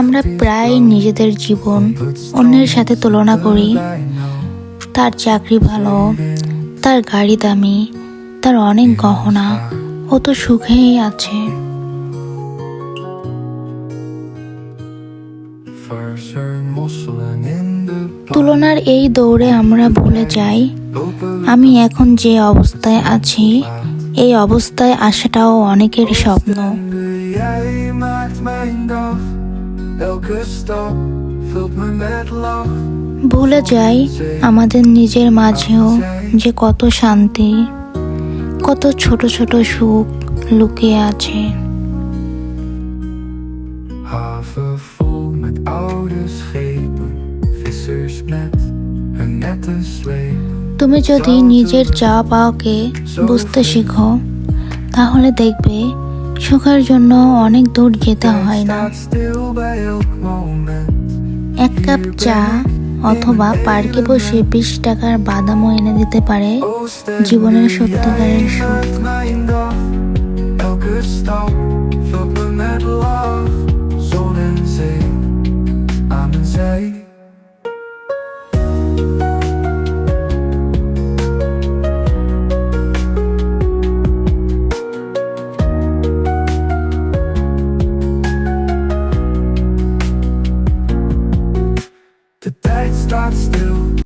আমরা প্রায় নিজেদের জীবন অন্যের সাথে তুলনা করি। তার চাকরি ভালো, তার গাড়ি দামি, তার অনেক গহনা, ও তো সুখেই আছে। তুলনার এই দৌড়ে আমরা ভুলে যাই, আমি এখন যে অবস্থায় আছি এই অবস্থায় আসাটাও অনেকের স্বপ্ন ভুলে যাই আমাদের নিজের মাঝেও যে কত শান্তি, কত ছোট ছোট সুখ লুকিয়ে আছে Met oude. তুমি যদি নিজের চা পাওয়াকে বুঝতে শিখো, তাহলে দেখবে সুখের জন্য অনেক দূর যেতে হয় না। এক কাপ চা অথবা পার্কে বসে বিশ টাকার বাদামও এনে দিতে পারে জীবনের সত্যিকারের সুখ। light starts still.